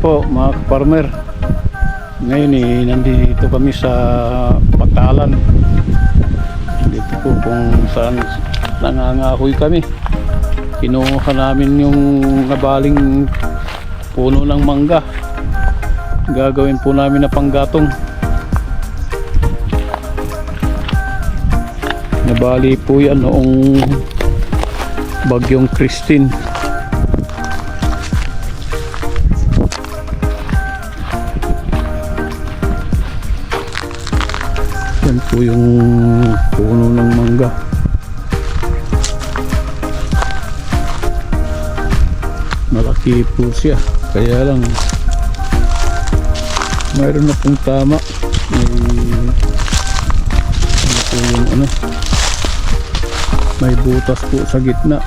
po mga farmer. Ngayon eh, nandito kami sa Patalan. Dito po kung saan nangangahoy kami. Kinuha namin yung nabaling puno ng mangga. Gagawin po namin na panggatong. Nabali po yan noong bagyong Christine. Po yung puno ng mangga. Malaki po siya. Kaya lang mayroon na pong tama. May ano po yung ano may butas po sa gitna.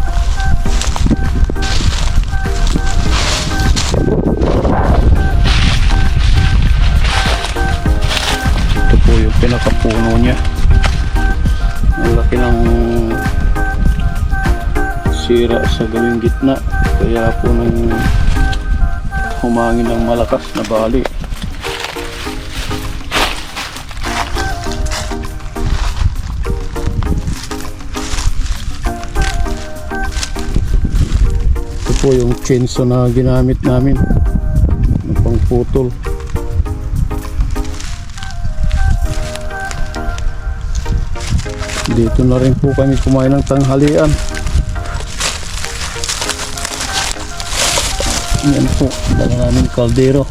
Pinakapuno niya. Ang laki ng sira sa gawing gitna. Kaya po nang humangin ng malakas na bali. Ito po yung chainsaw na ginamit namin. Pang putol. Dito na rin po kami kumain ng tanghalian. Yan po, dala namin kaldero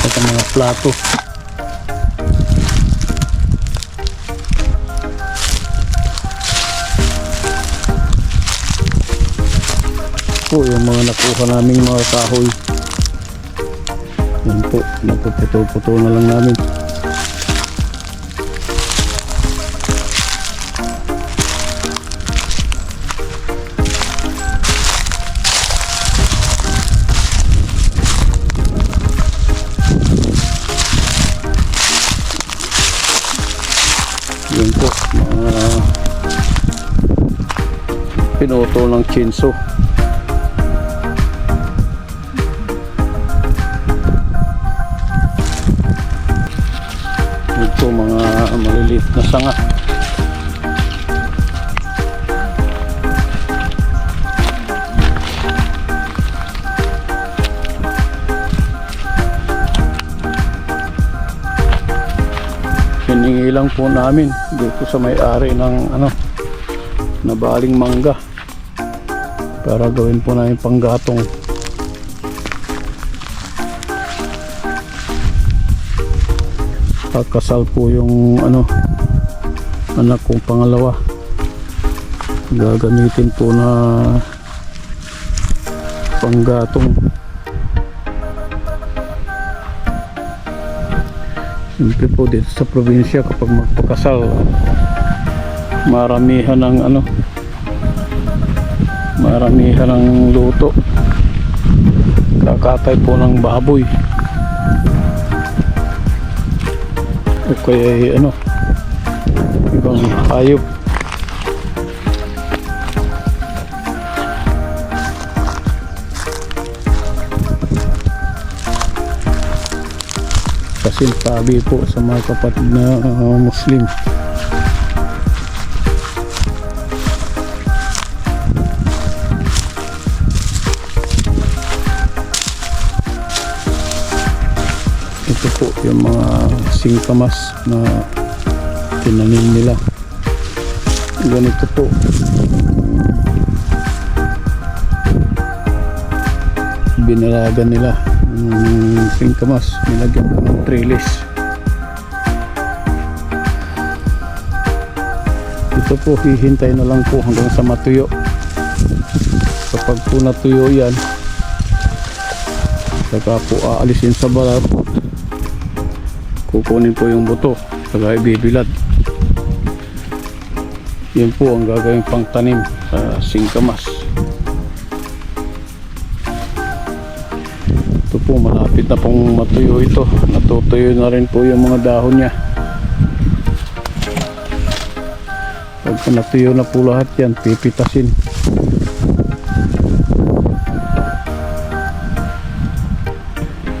at ang mga plato. po yung mga nakuha naming mga kahoy. Yan po, napuputo-puto na lang namin. Pinuto ng chinso. Ito mga maliliit na sanga. Hiningi lang po namin dito sa may-ari ng ano nabaling mangga para gawin po namin panggatong. Kakasal po yung ano anak kong pangalawa. Gagamitin po na panggatong. Siyempre po dito sa probinsya kapag magpakasal maramihan ng ano maramihan ng luto. Kakatay po ng baboy. O kaya ay ano ibang hayop. Kasi tabi po sa mga kapatid na uh, Muslim po yung mga singkamas na tinanim nila. Ganito po. Binalagan nila yung singkamas. Nilagyan po ng trellis. Ito po hihintay na lang po hanggang sa matuyo. Kapag po natuyo yan saka po aalisin sa balat kukunin po yung buto. Saka ibibilad yun po ang gagawin pang tanim sa singkamas. Ito po malapit na pong matuyo ito. Natutuyo na rin po yung mga dahon niya. Pagka natuyo na po lahat yan pipitasin.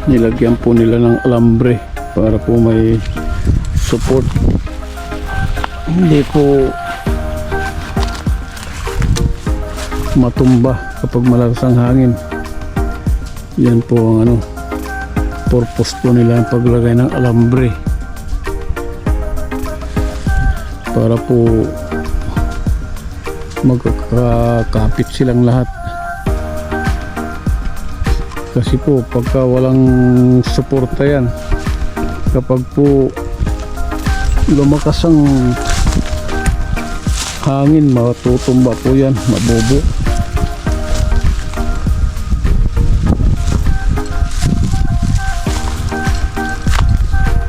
Nilagyan po nila ng alambre para po may support. Hindi po matumba kapag malakas ang hangin. Yan po ang ano purpose po nila ang paglagay ng alambre. Para po magkakapit silang lahat. Kasi po pagka walang suporta yan kapag po lumakas ang hangin matutumba po yan mabobo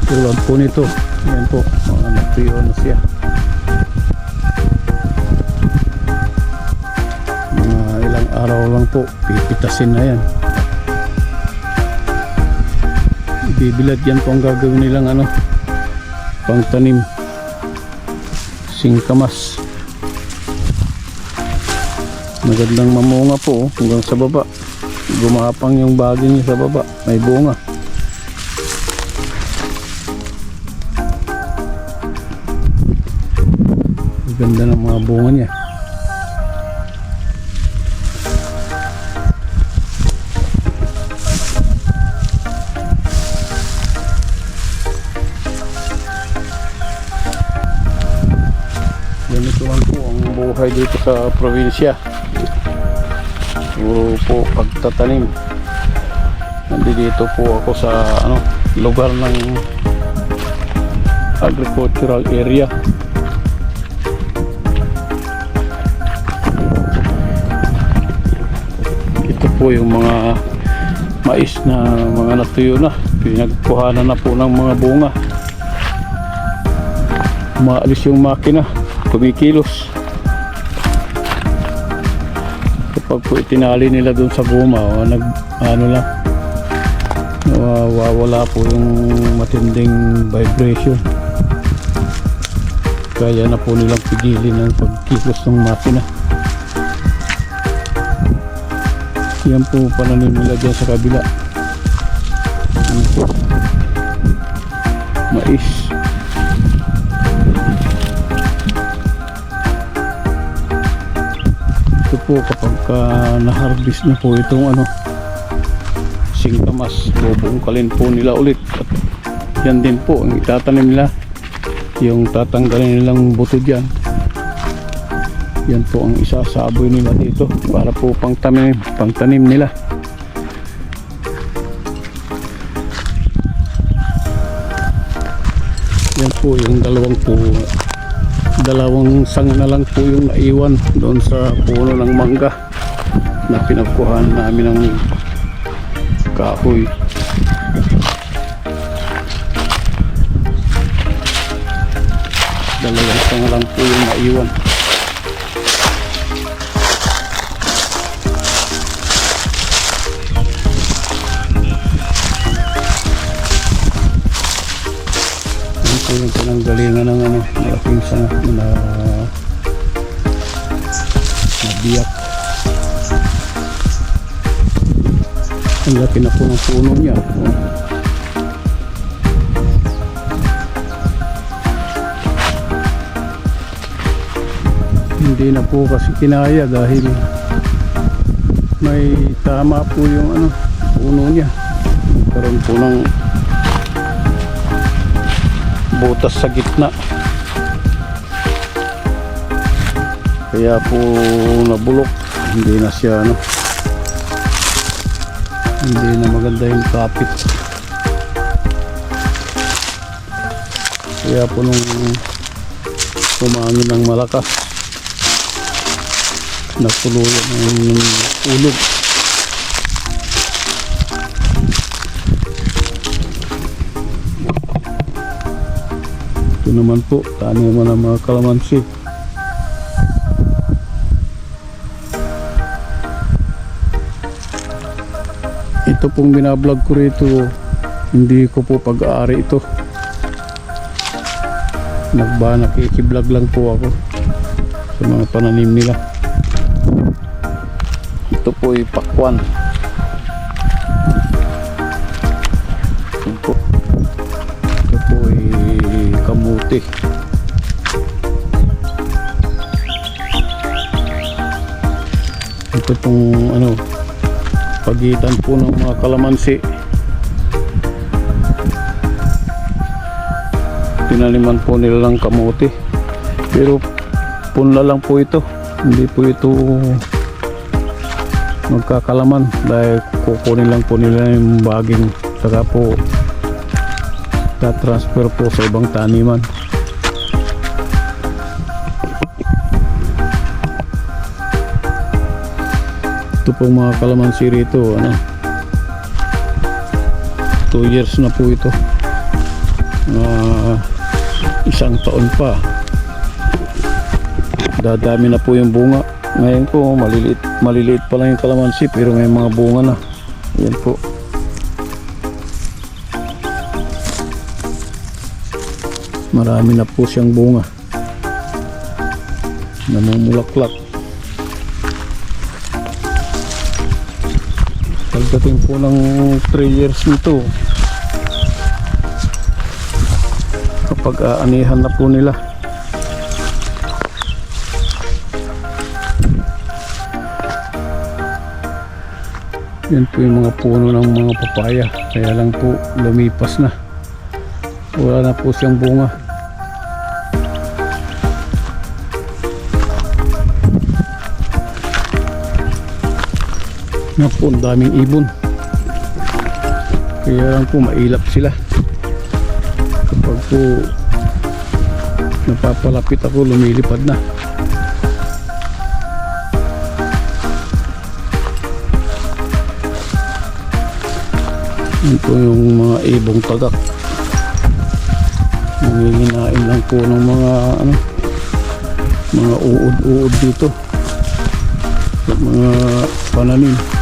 tulad po nito. Yan po mga natuyo na siya. Mga ilang araw lang po pipitasin na yan bibilad. Yan po ang gagawin nilang ano pangtanim. Singkamas. Magandang mamunga po oh, hanggang sa baba. Gumapang yung bagay niya sa baba. May bunga. Ganda ng mga bunga niya dito sa probinsya. Puro po pagtatanim. Nandito po ako sa ano lugar ng agricultural area. Ito po yung mga mais na mga natuyo na. Pinagkuhanan na po ng mga bunga. Maalis yung makina. Kumikilos kapag po itinali nila dun sa guma o nag ano lang nawawala po yung matinding vibration. Kaya na po nilang pigilin ang pagkilos ng makina. Yan po pananim nila dyan sa kabila. Mais po kapag ka na-harvest na po itong ano singkamas bubungkalin po nila ulit. At yan din po ang itatanim nila. Yung tatanggalin nilang buto dyan. Yan po ang isasaboy nila dito para po pangtanim, pangtanim nila. Yan po yung dalawang po dalawang sanga na lang po yung naiwan doon sa puno ng mangga na pinagkuhan namin ng kahoy. Dalawang sanga lang po yung naiwan pinanggalingan ng ano, malaking sanga na nabiyak. Ang laki na po ng puno niya. Hindi na po kasi kinaya dahil may tama po yung ano, puno niya. Karoon po ng butas sa gitna. Kaya po nabulok. Hindi na siya ano. Hindi na maganda yung kapit. Kaya po nung umangin ng malakas natuluyan ng ulog naman po, taniman ng mga kalamansi. Ito pong binablog ko rito, hindi ko po pag-aari ito. Nagba, nakikiblog lang po ako sa mga pananim nila. Ito po ay pakwan. Kamuti. Ito pong ano, pagitan po ng mga kalamansi. Tinaniman po nila ng kamuti. Pero punla lang po ito. Hindi po ito magkakalaman dahil kukunin lang po nila yung baging saka po transfer po sa ibang taniman. Ito pong mga kalamansi rito, ano, 2 years na po ito. Ah, isang taon pa. Dadami na po yung bunga. Ngayon po, maliliit, maliliit pa lang yung kalamansi pero may mga bunga na. Yan po. Marami na po siyang bunga. Namumulaklak. Pagdating po ng 3 years nito, kapag aanihan na po nila, yan po yung mga puno ng mga papaya. Kaya lang po lumipas na. Wala na po siyang bunga. Nga po, ang daming ibon. Kaya lang po mailap sila. Kapag po napapalapit ako, lumilipad na. Yan po yung mga ibong tagak. Nanginginain lang po ng mga ano mga uod-uod dito sa mga pananim.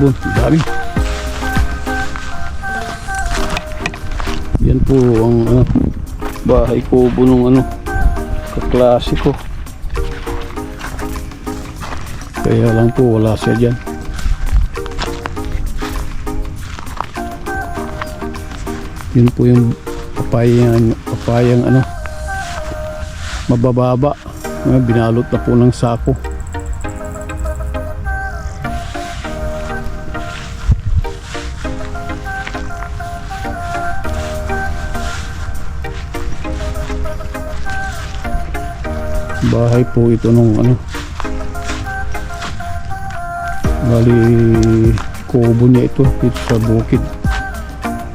Ibon, dami. Yan po ang ano, bahay kubo nung ano, kaklasiko. Kaya lang po wala siya dyan. Yun po yung papayang, papayang ano, mabababa. Binalot na po ng sako. Bahay po ito nung ano. Bali kubo niya ito dito sa bukid.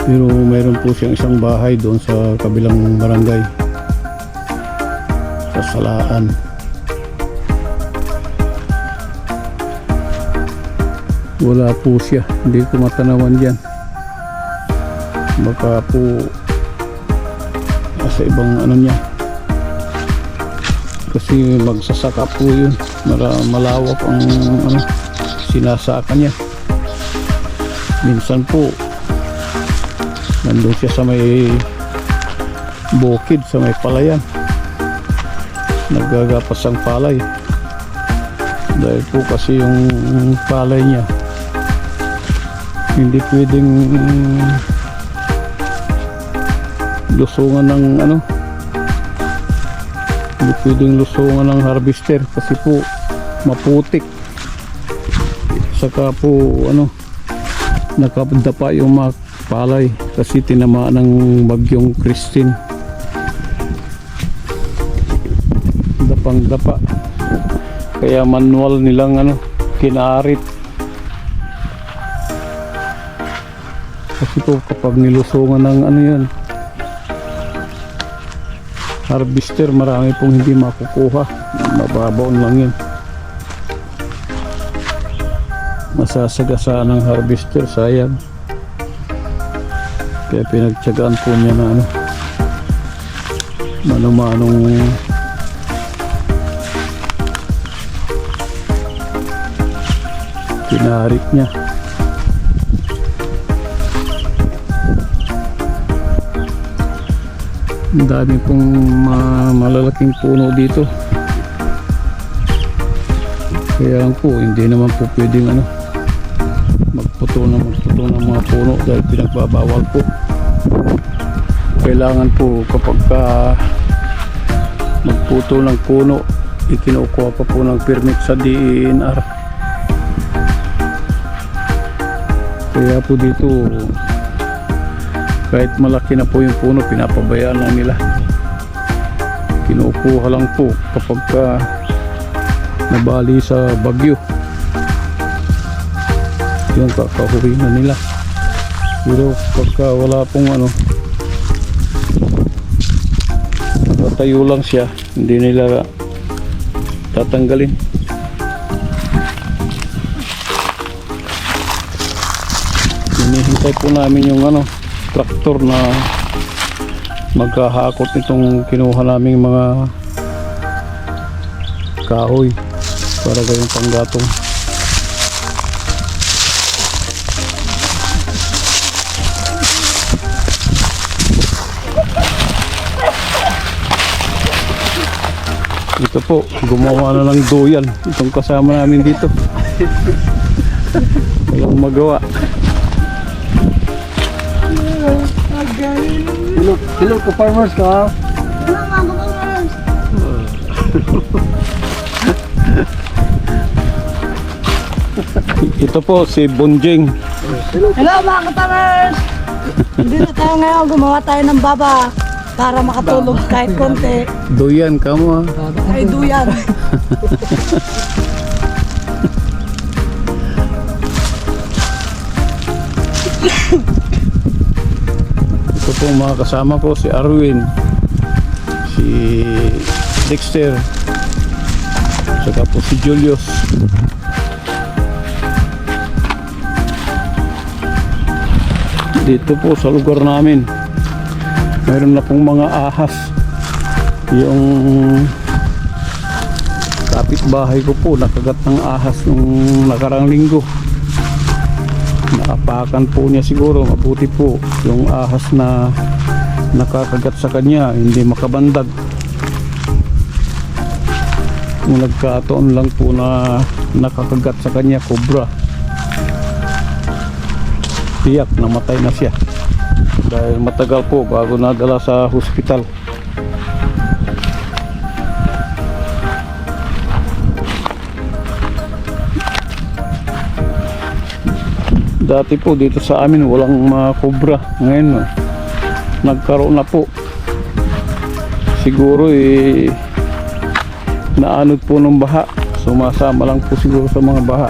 Pero mayroon po siyang isang bahay doon sa kabilang barangay. Sa Salaan. Wala po siya. Hindi ko matanawan dyan baka po sa ibang ano niya kasi magsasaka po yun. Mara, malawak ang ano, sinasaka niya. Minsan po nandun siya sa may bukid sa may palayan. Naggagapas ang palay. Dahil po kasi yung palay niya hindi pwedeng lusungan ng ano hindi pwedeng lusungan ng harvester kasi po maputik. Saka po ano nakadapa yung mga palay kasi tinamaan ng bagyong Christine. Dapang dapa kaya manual nilang ano kinarit kasi po kapag nilusungan ng ano yan harvester marami pong hindi makukuha. Mababaw lang yun. Masasagasaan ng harvester sayang. Kaya pinagtyagaan po niya na ano manumanong kinarit niya Ang dami pong ma- malalaking puno dito. Kaya lang po, hindi naman po pwedeng ano, magputo na magputo ng mga puno dahil pinagbabawal po. Kailangan po kapag ka magputo ng puno, ikinukuha pa po ng permit sa DENR. Kaya po dito, kahit malaki na po yung puno, pinapabayaan lang nila. Kinukuha lang po kapag ka nabali sa bagyo. Yung kakahurin na nila. Pero pagka wala pong ano, nakatayo lang siya, hindi nila tatanggalin. Hinihintay po namin yung ano, traktor na magkahakot nitong kinuha naming mga kahoy para gawing panggatong. Ito po, gumawa na ng duyan. Itong kasama namin dito. Walang magawa. Hello, hello ka farmers ka. Ito po si Bunjing. Hello mga katamers! Dito tayo ngayon, gumawa tayo ng baba para makatulog kahit konti. Duyan ka mo. Ay duyan. Po mga kasama ko si Arwin, si Dexter, saka po si Julius. Dito po sa lugar namin, mayroon na pong mga ahas. Yung kapitbahay ko po nakagat ng ahas nung nakarang linggo. Naapakan po niya siguro, mabuti po yung ahas na nakakagat sa kanya, hindi makabandag. Yung nagkataon lang po na nakakagat sa kanya, cobra. Tiyak, namatay na siya. Dahil matagal po bago nadala sa hospital. Dati po dito sa amin walang mga cobra. Ngayon oh, nagkaroon na po. Siguro eh naanod po ng baha. Sumasama lang po siguro sa mga baha.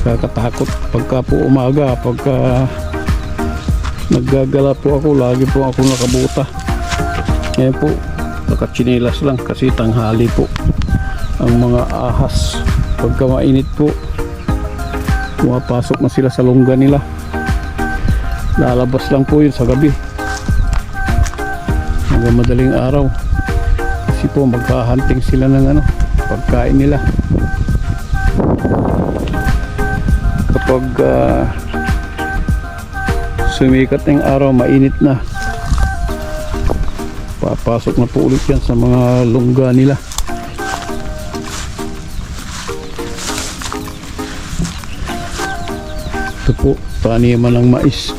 Kaya kakatakot pagka po umaga pagka naggagala po ako. Lagi po ako nakabuta. Ngayon po nakachinelas lang kasi tanghali po ang mga ahas. Pagka mainit po pumapasok na sila sa lungga nila. Lalabas lang po yun sa gabi. Hanggang madaling araw. Kasi po magkahunting sila ng ano pagkain nila. Kapag ah, sumikat ng araw mainit na. Papasok na po ulit yan sa mga lungga nila. Ito po taniman ng mais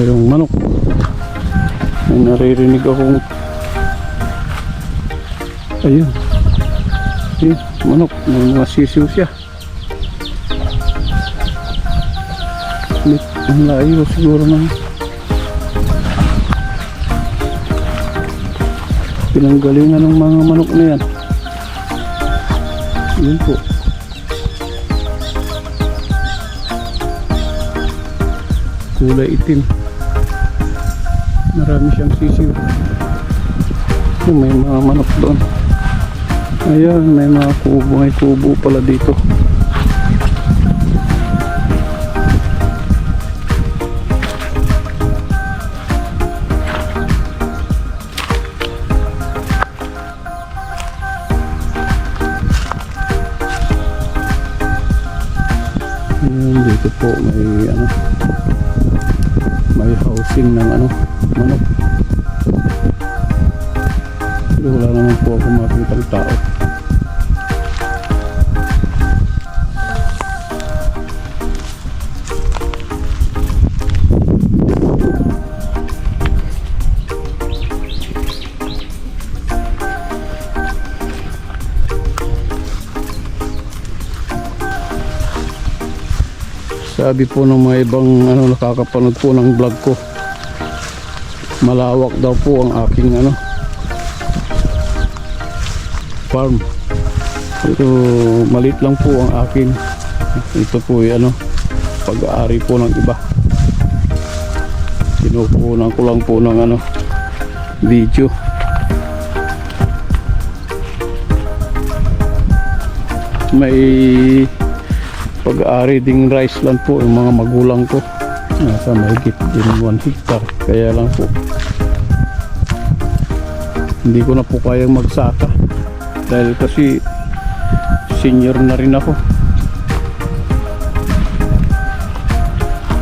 mayroong manok. May naririnig akong ayun. Ayun manok. May mga sisiw siya. Ang layo siguro ng pinanggalingan ng mga manok na yan. Yun po. Kulay itim marami siyang sisiw oh, may mga manok doon Ayan, may mga kubo, may kubo pala dito. Ayan, dito po may ano may housing ng ano manok pero wala naman po ako makita ng tao. Sabi po ng mga ibang ano, nakakapanood po ng vlog ko malawak daw po ang aking ano farm. Pero malit lang po ang akin ito po ay ano pag-aari po ng iba. Kinukunan ko lang po ng ano video. May pag-aari ding rice land po yung mga magulang ko. Nasa mahigit din 1 hectare. Kaya lang po hindi ko na po kayang magsaka. Dahil kasi senior na rin ako.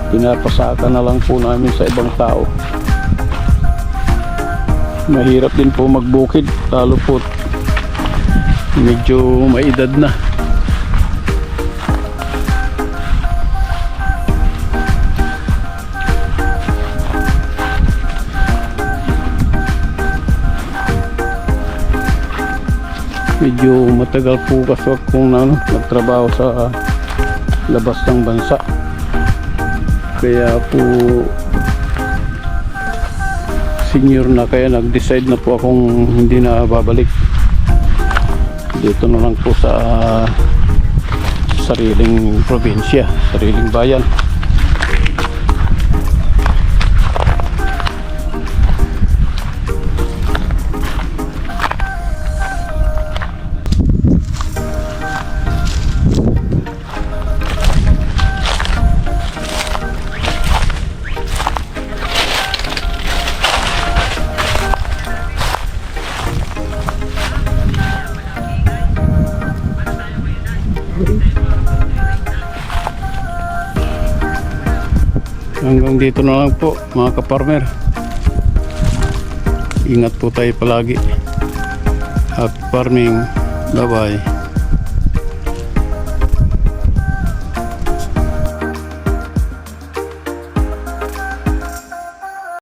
Pinapasaka na lang po namin sa ibang tao. Mahirap din po magbukid. Lalo po medyo may edad na medyo matagal po kasi akong ano, nagtrabaho sa labas ng bansa. Kaya po senior na kaya nag-decide na po akong hindi na babalik. Dito na lang po sa sariling probinsya sariling bayan hanggang dito na lang po mga kaparmer ingat po tayo palagi. Happy farming bye bye